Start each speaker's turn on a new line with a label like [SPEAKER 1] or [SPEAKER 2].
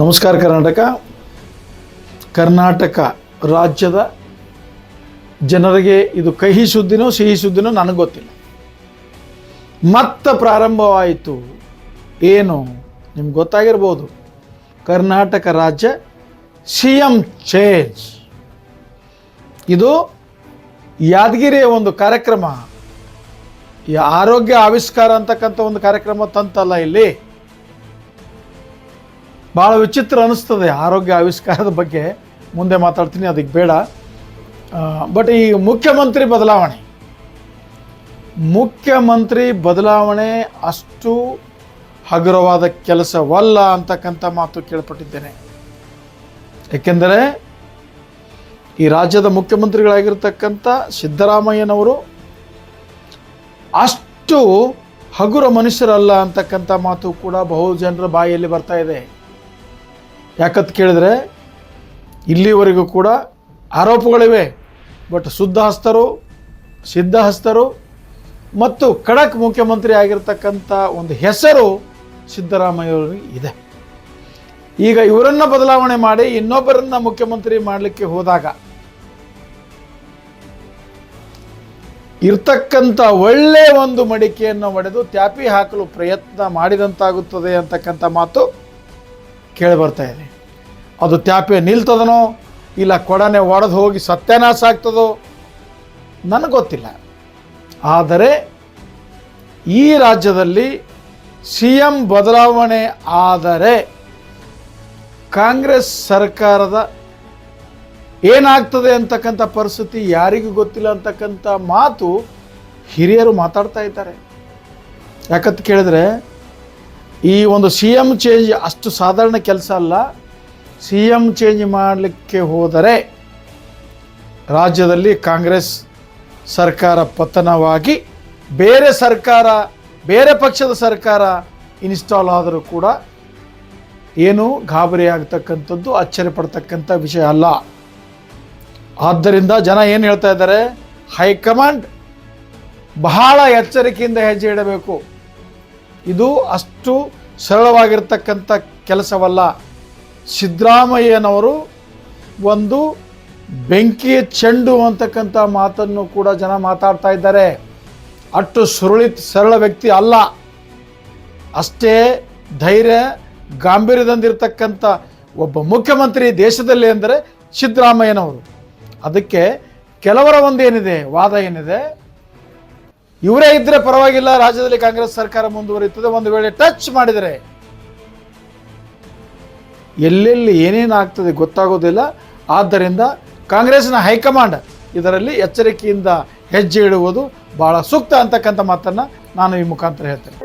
[SPEAKER 1] ನಮಸ್ಕಾರ ಕರ್ನಾಟಕ. ಕರ್ನಾಟಕ ರಾಜ್ಯದ ಜನರಿಗೆ ಇದು ಕಹಿ ಸುದ್ದಿನೋ, ಸಿಹಿ ಸುದ್ದಿನೋ ನನಗೆ ಗೊತ್ತಿಲ್ಲ. ಮತ್ತೆ ಪ್ರಾರಂಭವಾಯಿತು ಏನು ನಿಮ್ಗೆ ಗೊತ್ತಾಗಿರ್ಬೋದು. ಕರ್ನಾಟಕ ರಾಜ್ಯ ಸಿ ಎಂ ಚೇಂಜ್. ಇದು ಯಾದಗಿರಿಯ ಒಂದು ಕಾರ್ಯಕ್ರಮ. ಆರೋಗ್ಯ ಆವಿಷ್ಕಾರ ಅಂತಕ್ಕಂಥ ಒಂದು ಕಾರ್ಯಕ್ರಮ ತಂತಲ್ಲ ಇಲ್ಲಿ. ಭಾಳ ವಿಚಿತ್ರ ಅನ್ನಿಸ್ತದೆ ಆರೋಗ್ಯ ಆವಿಷ್ಕಾರದ ಬಗ್ಗೆ. ಮುಂದೆ ಮಾತಾಡ್ತೀನಿ ಅದಕ್ಕೆ ಬೇಡ. ಬಟ್ ಈ ಮುಖ್ಯಮಂತ್ರಿ ಬದಲಾವಣೆ. ಮುಖ್ಯಮಂತ್ರಿ ಬದಲಾವಣೆ ಅಷ್ಟು ಹಗುರವಾದ ಕೆಲಸವಲ್ಲ ಅಂತಕ್ಕಂಥ ಮಾತು ಕೇಳ್ಪಟ್ಟಿದ್ದೇನೆ. ಏಕೆಂದರೆ, ಈ ರಾಜ್ಯದ ಮುಖ್ಯಮಂತ್ರಿಗಳಾಗಿರ್ತಕ್ಕಂಥ ಸಿದ್ದರಾಮಯ್ಯನವರು ಅಷ್ಟು ಹಗುರ ಮನುಷ್ಯರಲ್ಲ ಅಂತಕ್ಕಂಥ ಮಾತು ಕೂಡ ಬಹು ಜನರ ಬಾಯಿಯಲ್ಲಿ ಬರ್ತಾ ಇದೆ. ಯಾಕಂತ ಕೇಳಿದ್ರೆ ಇಲ್ಲಿವರೆಗೂ ಕೂಡ ಆರೋಪಗಳಿವೆ. ಬಟ್ ಶುದ್ಧ ಸಿದ್ಧಹಸ್ತರು ಸಿದ್ಧ ಹಸ್ತರು ಮತ್ತು ಖಡಕ್ ಮುಖ್ಯಮಂತ್ರಿ ಆಗಿರ್ತಕ್ಕಂಥ ಒಂದು ಹೆಸರು ಸಿದ್ದರಾಮಯ್ಯವರಿಗೆ ಇದೆ. ಈಗ ಇವರನ್ನು ಬದಲಾವಣೆ ಮಾಡಿ ಇನ್ನೊಬ್ಬರನ್ನ ಮುಖ್ಯಮಂತ್ರಿ ಮಾಡಲಿಕ್ಕೆ ಹೋದಾಗ ಇರ್ತಕ್ಕಂಥ ಒಳ್ಳೆಯ ಒಂದು ಮಡಿಕೆಯನ್ನು ಒಡೆದು ತ್ಯಾಪಿ ಹಾಕಲು ಪ್ರಯತ್ನ ಮಾಡಿದಂತಾಗುತ್ತದೆ ಅಂತಕ್ಕಂಥ ಮಾತು ಕೇಳಿ ಬರ್ತಾ ಇದೆ. ಅದು ತ್ಯಾಪೆ ನಿಲ್ತದನೋ ಇಲ್ಲ ಕೊಡನೆ ಒಡೆದು ಹೋಗಿ ಸತ್ಯಾನಾಶ ಆಗ್ತದೋ ನನಗೆ ಗೊತ್ತಿಲ್ಲ. ಆದರೆ ಈ ರಾಜ್ಯದಲ್ಲಿ ಸಿ ಎಂ ಬದಲಾವಣೆ ಆದರೆ ಕಾಂಗ್ರೆಸ್ ಸರ್ಕಾರದ ಏನಾಗ್ತದೆ ಅಂತಕ್ಕಂಥ ಪರಿಸ್ಥಿತಿ ಯಾರಿಗೂ ಗೊತ್ತಿಲ್ಲ ಅಂತಕ್ಕಂಥ ಮಾತು ಹಿರಿಯರು ಮಾತಾಡ್ತಾ ಇದ್ದಾರೆ. ಯಾಕಂತ ಕೇಳಿದ್ರೆ ಈ ಒಂದು ಸಿ ಎಂ ಚೇಂಜ್ ಅಷ್ಟು ಸಾಧಾರಣ ಕೆಲಸ ಅಲ್ಲ. ಸಿ ಎಂ ಚೇಂಜ್ ಮಾಡಲಿಕ್ಕೆ ಹೋದರೆ ರಾಜ್ಯದಲ್ಲಿ ಕಾಂಗ್ರೆಸ್ ಸರ್ಕಾರ ಪತನವಾಗಿ ಬೇರೆ ಸರ್ಕಾರ, ಬೇರೆ ಪಕ್ಷದ ಸರ್ಕಾರ ಇನ್ಸ್ಟಾಲ್ ಆದರೂ ಕೂಡ ಏನು ಗಾಬರಿ ಆಗ್ತಕ್ಕಂಥದ್ದು, ಅಚ್ಚರಿ ಪಡ್ತಕ್ಕಂಥ ವಿಷಯ ಅಲ್ಲ. ಆದ್ದರಿಂದ ಜನ ಏನು ಹೇಳ್ತಾ ಇದ್ದಾರೆ? ಹೈಕಮಾಂಡ್ ಬಹಳ ಎಚ್ಚರಿಕೆಯಿಂದ ಹೆಜ್ಜೆ ಇಡಬೇಕು. ಇದು ಅಷ್ಟು ಸರಳವಾಗಿರ್ತಕ್ಕಂಥ ಕೆಲಸವಲ್ಲ. ಸಿದ್ದರಾಮಯ್ಯನವರು ಒಂದು ಬೆಂಕಿಯ ಚೆಂಡು ಅಂತಕ್ಕಂಥ ಮಾತನ್ನು ಕೂಡ ಜನ ಮಾತಾಡ್ತಾ ಇದ್ದಾರೆ. ಅಷ್ಟು ಸುರುಳಿ, ಸರಳ ವ್ಯಕ್ತಿ ಅಲ್ಲ. ಅಷ್ಟೇ ಧೈರ್ಯ, ಗಾಂಭೀರ್ಯದಿಂದಿರ್ತಕ್ಕಂಥ ಒಬ್ಬ ಮುಖ್ಯಮಂತ್ರಿ ದೇಶದಲ್ಲಿ ಅಂದರೆ ಸಿದ್ದರಾಮಯ್ಯನವರು. ಅದಕ್ಕೆ ಕೆಲವರ ಒಂದೇನಿದೆ, ವಾದ ಏನಿದೆ? ಇವರೇ ಇದ್ದರೆ ಪರವಾಗಿಲ್ಲ, ರಾಜ್ಯದಲ್ಲಿ ಕಾಂಗ್ರೆಸ್ ಸರ್ಕಾರ ಮುಂದುವರಿಯುತ್ತದೆ. ಒಂದು ವೇಳೆ ಟಚ್ ಮಾಡಿದರೆ ಎಲ್ಲೆಲ್ಲಿ ಏನೇನು ಆಗ್ತದೆ ಗೊತ್ತಾಗೋದಿಲ್ಲ. ಆದ್ದರಿಂದ ಕಾಂಗ್ರೆಸ್ನ ಹೈಕಮಾಂಡ್ ಇದರಲ್ಲಿ ಎಚ್ಚರಿಕೆಯಿಂದ ಹೆಜ್ಜೆ ಇಡುವುದು ಬಹಳ ಸೂಕ್ತ ಅಂತಕ್ಕಂಥ ಮಾತನ್ನು ನಾನು ಈ ಮುಖಾಂತರ ಹೇಳ್ತೇನೆ.